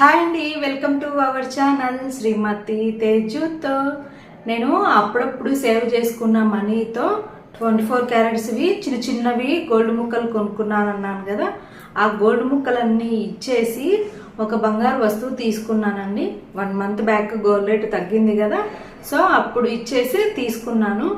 Hi అండి welcome to our channel Shrimati తేజుతో. నేను అప్పుడప్పుడు సేవ్ చేసుకున్న మనీతో ట్వంటీ ఫోర్ క్యారెట్స్వి చిన్న చిన్నవి గోల్డ్ ముక్కలు కొనుక్కున్నాను అన్నాను కదా. ఆ గోల్డ్ ముక్కలన్నీ ఇచ్చేసి ఒక బంగారు వస్తువు తీసుకున్నానండి. One month back gold rate తగ్గింది కదా. సో అప్పుడు ఇచ్చేసి తీసుకున్నాను.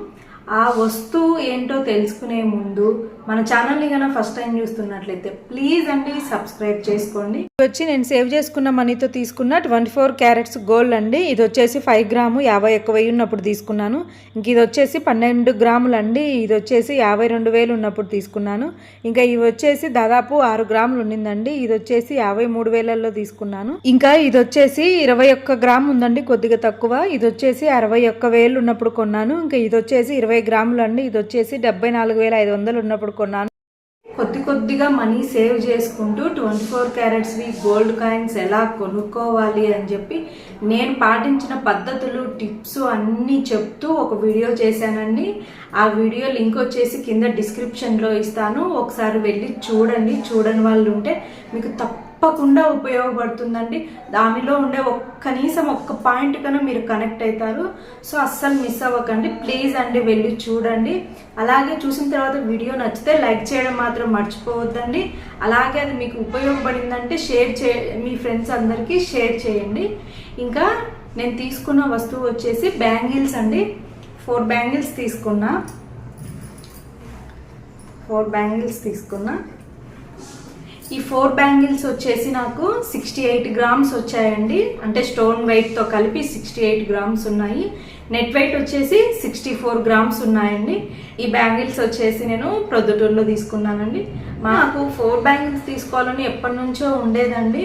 ఆ వస్తువు ఏంటో తెలుసుకునే ముందు మన ఛానల్ని కన్నా ఫస్ట్ టైం చూస్తున్నట్లయితే ప్లీజ్ అండి సబ్స్క్రైబ్ చేసుకోండి. ఇది వచ్చి నేను సేవ్ చేసుకున్న మనీతో తీసుకున్న ట్వంటీ ఫోర్ క్యారెట్స్ గోల్డ్ అండి. ఇది వచ్చేసి ఫైవ్ గ్రాము యాభై ఒక్క వెయ్యి ఉన్నప్పుడు తీసుకున్నాను. ఇంక ఇది వచ్చేసి పన్నెండు గ్రాములు అండి ఇది వచ్చేసి యాభై రెండు వేలు ఉన్నప్పుడు తీసుకున్నాను. ఇంకా ఇవి వచ్చేసి దాదాపు ఆరు గ్రాములు ఉండిందండి. ఇది వచ్చేసి యాభై మూడు వేలల్లో తీసుకున్నాను. ఇంకా ఇది వచ్చేసి ఇరవై ఒక్క గ్రాము ఉందండి కొద్దిగా తక్కువ. ఇది వచ్చేసి అరవై ఒక్క వేలు ఉన్నప్పుడు కొన్నాను. ఇంకా ఇది వచ్చేసి ఇరవై గ్రాములు అండి ఇది వచ్చేసి డెబ్బై నాలుగు వేల ఐదు వందలు ఉన్నప్పుడు కొన్నాను కొద్ది కొద్దిగా మనీ సేవ్ చేసుకుంటూ ట్వంటీ ఫోర్ క్యారెట్స్వి గోల్డ్ కాయిన్స్ ఎలా కొనుక్కోవాలి అని చెప్పి నేను పాటించిన పద్ధతులు టిప్స్ అన్నీ చెప్తూ ఒక వీడియో చేశానండి. ఆ వీడియో లింక్ వచ్చేసి కింద డిస్క్రిప్షన్లో ఇస్తాను. ఒకసారి వెళ్ళి చూడండి. చూడని వాళ్ళు ఉంటే మీకు తప్పకుండా ఉపయోగపడుతుందండి. దానిలో ఉండే ఒక్క కనీసం ఒక్క పాయింట్ కన్నా మీరు కనెక్ట్ అవుతారు. సో అస్సలు మిస్ అవ్వకండి. ప్లీజ్ అండి వెళ్ళి చూడండి. అలాగే చూసిన తర్వాత వీడియో నచ్చితే లైక్ చేయడం మాత్రం మర్చిపోవద్దండి. అలాగే అది మీకు ఉపయోగపడిందంటే షేర్ చే మీ ఫ్రెండ్స్ అందరికీ షేర్ చేయండి. ఇంకా నేను తీసుకున్న వస్తువు వచ్చేసి బ్యాంగిల్స్ అండి. ఫోర్ బ్యాంగిల్స్ తీసుకున్నా. ఫోర్ బ్యాంగిల్స్ తీసుకున్నా. ఈ ఫోర్ బ్యాంగిల్స్ వచ్చేసి నాకు సిక్స్టీ ఎయిట్ గ్రామ్స్ వచ్చాయండి. అంటే స్టోన్ వెయిట్తో కలిపి సిక్స్టీ ఎయిట్ గ్రామ్స్ ఉన్నాయి. నెట్ వెయిట్ వచ్చేసి సిక్స్టీ ఫోర్ గ్రామ్స్ ఉన్నాయండి. ఈ బ్యాంగిల్స్ వచ్చేసి నేను ప్రొద్దుటూరులో తీసుకున్నానండి. మాకు ఫోర్ బ్యాంగిల్స్ తీసుకోవాలని ఎప్పటి నుంచో ఉండేదండి.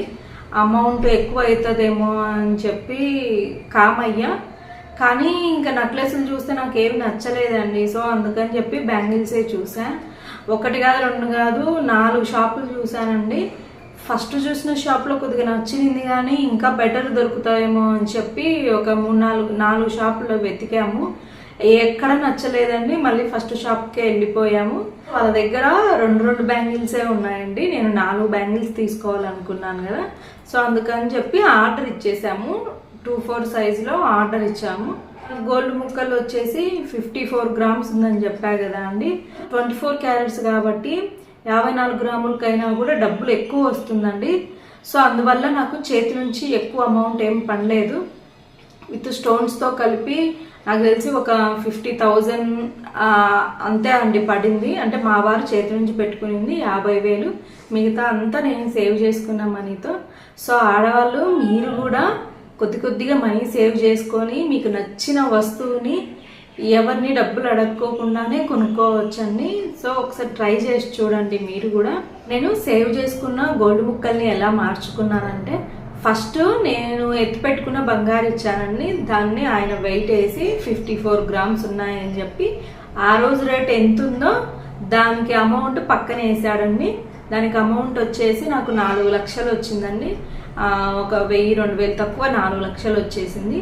అమౌంట్ ఎక్కువ అవుతుందేమో అని చెప్పి కామయ్యా కానీ ఇంకా నక్లెస్లు చూస్తే నాకు ఏం నచ్చలేదండి. సో అందుకని చెప్పి బ్యాంగిల్సే చూసా. ఒకటి కాదు రెండు కాదు నాలుగు షాపులు చూసానండి. ఫస్ట్ చూసిన షాప్లో కొద్దిగా నచ్చింది కానీ ఇంకా బెటర్ దొరుకుతాయేమో అని చెప్పి ఒక మూడు నాలుగు నాలుగు షాపులో వెతికాము. ఎక్కడ నచ్చలేదండి. మళ్ళీ ఫస్ట్ షాప్కే వెళ్ళిపోయాము. వాళ్ళ దగ్గర రెండు రెండు బ్యాంగిల్సే ఉన్నాయండి. నేను నాలుగు బ్యాంగిల్స్ తీసుకోవాలనుకున్నాను కదా. సో అందుకని చెప్పి ఆర్డర్ ఇచ్చేసాము. టూ ఫోర్ సైజులో ఆర్డర్ ఇచ్చాము. గోల్డ్ ముక్కలు వచ్చేసి ఫిఫ్టీ ఫోర్ గ్రామ్స్ ఉందని చెప్పా కదా అండి. ట్వంటీ ఫోర్ క్యారెట్స్ కాబట్టి యాభై నాలుగు గ్రాములకైనా కూడా డబ్బులు ఎక్కువ వస్తుందండి. సో అందువల్ల నాకు చేతి నుంచి ఎక్కువ అమౌంట్ ఏం పడలేదు. విత్ స్టోన్స్తో కలిపి నాకు తెలిసి ఒక ఫిఫ్టీ థౌజండ్ అంతే అండి పడింది. అంటే మా వారు చేతి నుంచి పెట్టుకునింది యాభై వేలు. మిగతా అంతా నేను సేవ్ చేసుకున్న మనీతో సో ఆడవాళ్ళు మీరు కూడా కొద్ది కొద్దిగా మనీ సేవ్ చేసుకొని మీకు నచ్చిన వస్తువుని ఎవరిని డబ్బులు అడక్కోకుండానే కొనుక్కోవచ్చండి. సో ఒకసారి ట్రై చేసి చూడండి మీరు కూడా. నేను సేవ్ చేసుకున్న గోల్డ్ ముక్కల్ని ఎలా మార్చుకున్నానంటే ఫస్ట్ నేను ఎత్తిపెట్టుకున్న బంగారు ఇచ్చానండి. దాన్ని ఆయన వెయిట్ వేసి ఫిఫ్టీ ఫోర్ గ్రామ్స్ ఉన్నాయని చెప్పి ఆ రోజు రేట్ ఎంత ఉందో దానికి అమౌంట్ పక్కన వేసాడండి. దానికి అమౌంట్ వచ్చేసి నాకు నాలుగు లక్షలు వచ్చిందండి. ఒక వెయ్యి రెండు వేలు తక్కువ నాలుగు లక్షలు వచ్చేసింది.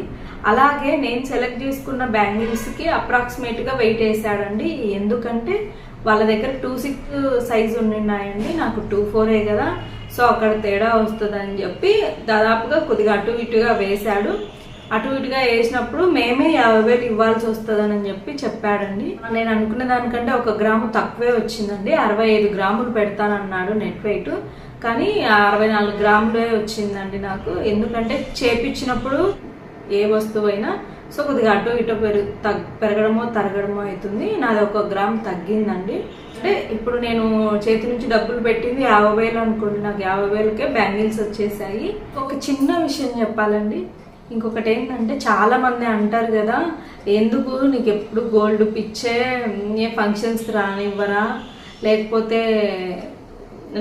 అలాగే నేను సెలెక్ట్ చేసుకున్న బ్యాంగిల్స్కి అప్రాక్సిమేట్గా వెయిట్ వేసాడండి. ఎందుకంటే వాళ్ళ దగ్గర టూ సిక్స్ సైజ్ ఉన్నాయండి నాకు టూ ఫోరే కదా. సో అక్కడ తేడా వస్తుందని చెప్పి దాదాపుగా కొద్దిగా అటు ఇటుగా వేశాడు. అటు ఇటుగా వేసినప్పుడు మేమే యాభై వేలు ఇవ్వాల్సి వస్తుందని చెప్పి చెప్పాడండి. నేను అనుకున్న దానికంటే ఒక గ్రాము తక్కువే వచ్చిందండి. అరవై ఐదు గ్రాములు పెడతానన్నాడు నెట్ వెయిట్ కానీ అరవై నాలుగు గ్రాములే వచ్చిందండి నాకు. ఎందుకంటే చేపించినప్పుడు ఏ వస్తువు అయినా సో కొద్దిగా అటు ఇటు పెరుగు తగ్ పెరగడమో తరగడమో అవుతుంది నాది ఒక గ్రామ్ తగ్గిందండి. అంటే ఇప్పుడు నేను చేతి నుంచి డబ్బులు పెట్టింది యాభై వేలు అనుకోండి. నాకు యాభై వేలకే బ్యాంగిల్స్ వచ్చేసాయి. ఒక చిన్న విషయం చెప్పాలండి. ఇంకొకటి ఏంటంటే చాలా మంది అంటారు కదా ఎందుకు నీకు ఎప్పుడు గోల్డ్ పిచ్చే ఏ ఫంక్షన్స్ రానివ్వరా? లేకపోతే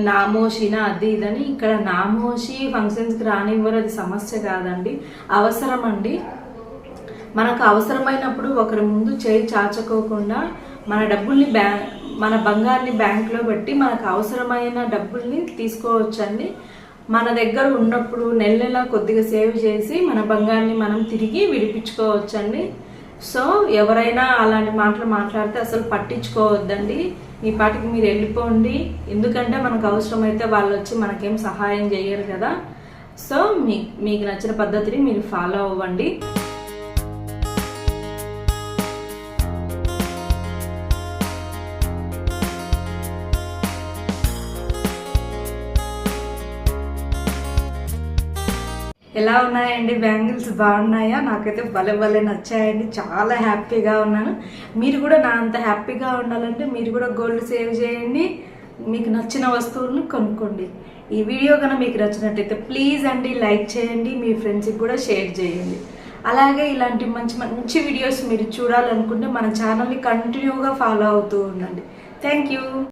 నామోషినా అది ఇదని ఇక్కడ నామోషి ఫంక్షన్స్కి రానివ్వరు అది సమస్య కాదండి. అవసరం అండి మనకు అవసరమైనప్పుడు ఒకరి ముందు చేయి చాచకోకుండా మన డబ్బుల్ని బ్యా మన బంగారుని బ్యాంకులో పెట్టి మనకు అవసరమైన డబ్బుల్ని తీసుకోవచ్చండి. మన దగ్గర ఉన్నప్పుడు నెల నెల కొద్దిగా సేవ్ చేసి మన బంగారాన్ని మనం తిరిగి విడిపించుకోవచ్చండి. సో ఎవరైనా అలాంటి మాటలు మాట్లాడితే అసలు పట్టించుకోవద్దండి. మీ పాటికి మీరు వెళ్ళిపోండి. ఎందుకంటే మనకు అవసరమైతే వాళ్ళు వచ్చి మనకేం సహాయం చేయరు కదా. సో మీ మీకు నచ్చిన పద్ధతిని మీరు ఫాలో అవ్వండి. ఎలా ఉన్నాయండి? బ్యాంగిల్స్ బాగున్నాయా? నాకైతే భలే భలే నచ్చాయండి. చాలా హ్యాపీగా ఉన్నాను. మీరు కూడా నా అంత హ్యాపీగా ఉండాలంటే మీరు కూడా గోల్డ్ సేవ్ చేయండి. మీకు నచ్చిన వస్తువులను కొనుక్కోండి. ఈ వీడియో కనుక మీకు నచ్చినట్టయితే ప్లీజ్ అండి లైక్ చేయండి మీ ఫ్రెండ్స్కి కూడా షేర్ చేయండి. అలాగే ఇలాంటి మంచి మంచి వీడియోస్ మీరు చూడాలనుకుంటే మన ఛానల్ని కంటిన్యూగా ఫాలో అవుతూ ఉండండి. Thank you.